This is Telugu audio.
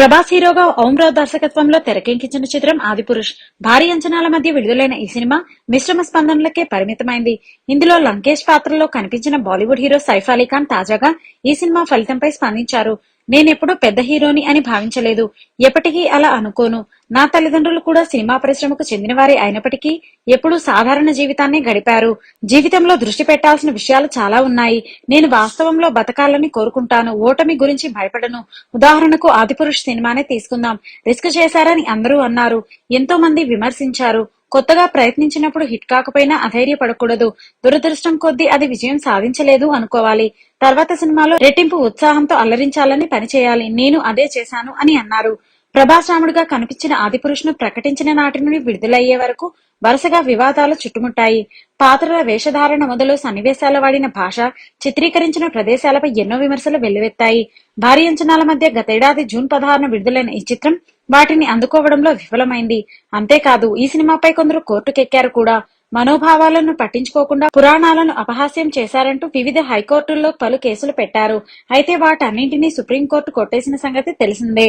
ప్రభాస్ హీరోగా ఓంరావు దర్శకత్వంలో తెరకెక్కించిన చిత్రం ఆదిపురుష్. భారీ అంచనాల మధ్య విడుదలైన ఈ సినిమా మిశ్రమ స్పందనలకే పరిమితమైంది. ఇందులో లంకేష్ పాత్రలో కనిపించిన బాలీవుడ్ హీరో సైఫ్ అలీ ఖాన్ తాజాగా ఈ సినిమా ఫలితంపై స్పందించారు. నేనెప్పుడు పెద్ద హీరోని అని భావించలేదు. ఎప్పటికీ అలా అనుకోను. నా తల్లిదండ్రులు కూడా సినిమా పరిశ్రమకు చెందినవారే అయినప్పటికీ ఎప్పుడూ సాధారణ జీవితాన్ని గడిపారు. జీవితంలో దృష్టి పెట్టాల్సిన విషయాలు చాలా ఉన్నాయి. నేను వాస్తవంలో బతకాలని కోరుకుంటాను. ఓటమి గురించి భయపడను. ఉదాహరణకు ఆదిపురుష్ సినిమానే తీసుకుందాం. రిస్క్ చేశారని అందరూ అన్నారు. ఎంతో మంది విమర్శించారు. కొత్తగా ప్రయత్నించినప్పుడు హిట్ కాకపోయినా అధైర్యపడకూడదు. దురదృష్టం కొద్దీ అది విజయం సాధించలేదు అనుకోవాలి. తర్వాత సినిమాలో రెట్టింపు ఉత్సాహంతో అల్లరించాలని పనిచేయాలి. నేను అదే చేశాను అని అన్నారు. ప్రభాస్రాముడిగా కనిపించిన ఆది ను ప్రకటించిన నాటి నుండి విడుదలయ్యే వరకు వరుసగా వివాదాలు చుట్టుముట్టాయి. పాత్రల వేషధారణ మొదలు సన్నివేశాల వాడిన భాష చిత్రీకరించిన ప్రదేశాలపై ఎన్నో విమర్శలు వెల్లువెత్తాయి. భారీ అంచనాల మధ్య గతేడాది జూన్ పదహారున విడుదలైన ఈ చిత్రం వాటిని అందుకోవడంలో విఫలమైంది. అంతేకాదు ఈ సినిమాపై కొందరు కోర్టుకెక్కారు కూడా. మనోభావాలను పట్టించుకోకుండా పురాణాలను అపహాస్యం చేశారంటూ వివిధ హైకోర్టుల్లో పలు కేసులు పెట్టారు. అయితే వాటన్నింటినీ సుప్రీంకోర్టు కొట్టేసిన సంగతి తెలిసిందే.